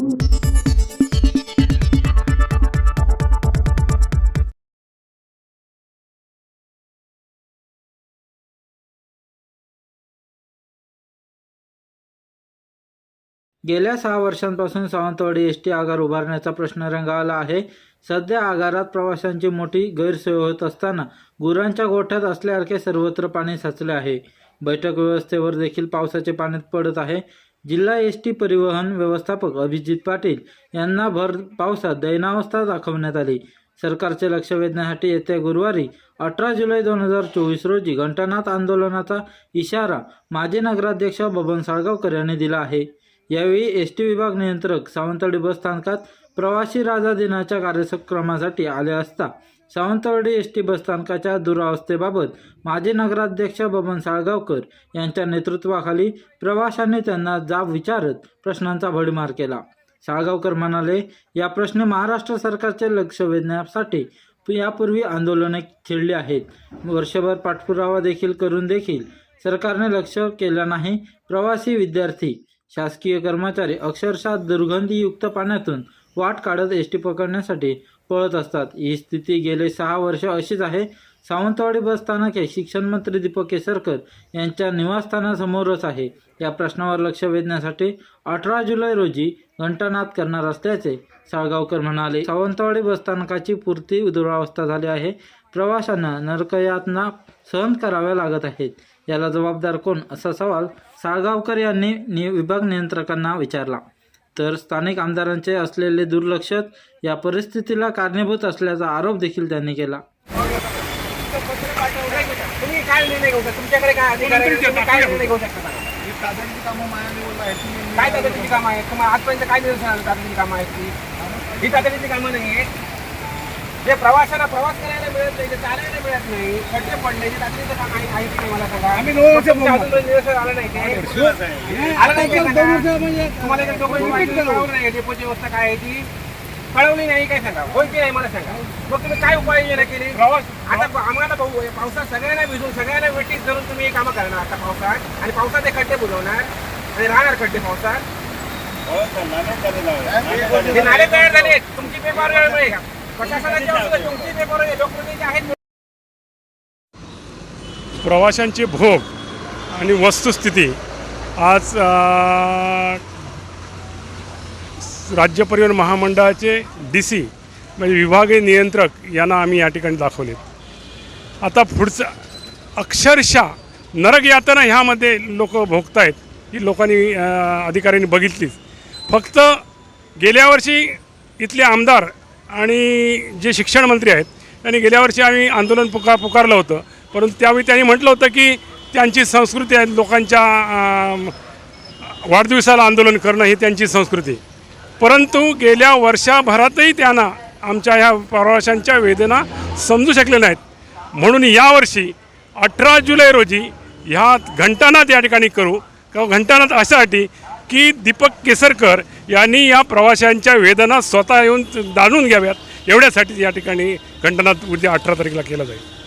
गेल्या सहा वर्षांपासून सावंतवाडी एस टी आगार उभारण्याचा प्रश्न रंगावला आहे. सध्या आगारात प्रवाशांची मोठी गैरसोय होत असताना गुरांच्या गोठ्यात असल्यासारखे सर्वत्र पाणी साचले आहे. बैठक व्यवस्थेवर देखील पावसाचे पाणी पडत आहे. जिल्हा एस टी परिवहन व्यवस्थापक अभिजित पाटील यांना भर पावसात दैनावस्था दाखवण्यात आली. सरकारचे लक्ष वेधण्यासाठी येत्या गुरुवारी अठरा जुलै दोन हजार चोवीस रोजी घंटानाथ आंदोलनाचा इशारा माजी नगराध्यक्ष बबन साळगावकर यांनी दिला आहे. यावेळी एस टी विभाग नियंत्रक सावंतवाडी बस स्थानकात प्रवासी राजा दिनाच्या कार्यक्रमासाठी आले असता सावंतवाडी एस टी बसस्थानकाच्या दुरावस्थेबाबत माजी नगराध्यक्ष बबन साळगावकर यांच्या नेतृत्वाखाली प्रवाशांनी त्यांना जाब विचारत प्रश्नांचा भडीमार केला. साळगावकर म्हणाले या प्रश्नी महाराष्ट्र सरकारचे लक्ष वेधण्यासाठी यापूर्वी आंदोलने खेळली आहेत. वर्षभर पाठपुरावा देखील करून देखील सरकारने लक्ष केलं नाही. प्रवासी विद्यार्थी शासकीय कर्मचारी अक्षरशः दुर्गंधीयुक्त पाण्यातून वाट काढत एस टी पकडण्यासाठी पळत असतात. ही स्थिती गेले सहा वर्ष अशीच आहे. सावंतवाडी बस स्थानक हे शिक्षण मंत्री दीपक केसरकर यांच्या निवासस्थानासमोरच आहे. या प्रश्नावर लक्ष वेधण्यासाठी अठरा जुलै रोजी घंटानाद करणार असल्याचे साळगावकर म्हणाले. सावंतवाडी बसस्थानकाची पूर्ती दुरावस्था झाली आहे. प्रवाशांना नरकयातना सहन कराव्या लागत आहेत. याला जबाबदार कोण? असा सवाल साळगावकर यांनी नि विभाग नियंत्रकांना विचारला. तर स्थानिक आमदारांचे असलेले दुर्लक्ष या परिस्थितीला कारणीभूत असल्याचा आरोप देखील त्यांनी केला. तुम्ही काय निर्णय घेऊ शकता? तुमच्याकडे काय अधिकार आहे तुम्ही काय निर्णय घेऊ शकता? सांगा. ही दादांची कामं लेवलला आहेत? ती काय तातडीची कामं आहेत? तुम्हाला आजपर्यंत काय निदर्शन आलं तातडीची कामं आहेत? ती ही तातडीची कामं नाही आहेत जे प्रवाशाला प्रवास करायला मिळत नाही जे चालायला मिळत नाही खड्डे पडले जे तातडीचं काम आहे की नाही मला सांगा. आम्ही निदर्शन आलं नाही ते आलं नाही ते सांगा. तुम्हाला माहिती कळवलं नाही डेपोची व्यवस्था काय आहे ती? कळवली नाही काय सांगा? होय की नाही मला सांगा? मग तुम्ही काय उपाययोजना केली? प्रवास आता प- आम्हाला भाऊ पावसात सगळ्यांना भिजून सगळ्यांना वेटीस धरून तुम्ही हे कामं करणार आता पावसात. आणि पावसात हे खड्डे बुजवणार आणि राहणार खड्डे पावसात. नाले तयार झाले तुमची पेपर वेळमुळे. का प्रवाशांचे भोग आणि वस्तुस्थिती. आज राज्य परिवहन महामंडळाचे डी सी म्हणजे विभागीय नियंत्रक यांना आम्ही या ठिकाणी दाखवले. आता पुढचं अक्षरशः नरक यातना ह्यामध्ये लोक भोगतायत ही लोकांनी अधिकाऱ्यांनी बघितलीच. फक्त गेल्या वर्षी इथले आमदार आणि जे शिक्षण मंत्री आहेत त्यांनी गेल्या वर्षी आम्ही आंदोलन पुकार पुकारलं होतं. परंतु त्यावेळी त्यांनी म्हटलं होतं की त्यांची संस्कृती आहे लोकांच्या वाढदिवसाला आंदोलन करणं ही त्यांची संस्कृती. परंतु गेल्या वर्षाभरातही त्यांना आमच्या ह्या प्रवाशांच्या वेदना समजू शकले नाहीत. म्हणून यावर्षी अठरा जुलै रोजी ह्या घंटानाद या ठिकाणी करू. किंवा घंटानाद अशासाठी की दीपक केसरकर यांनी या प्रवाशांच्या वेदना स्वतः येऊन जाणून घ्याव्यात. एवढ्यासाठी या ठिकाणी घंटानाथ उद्या अठरा तारखेला केला जाईल.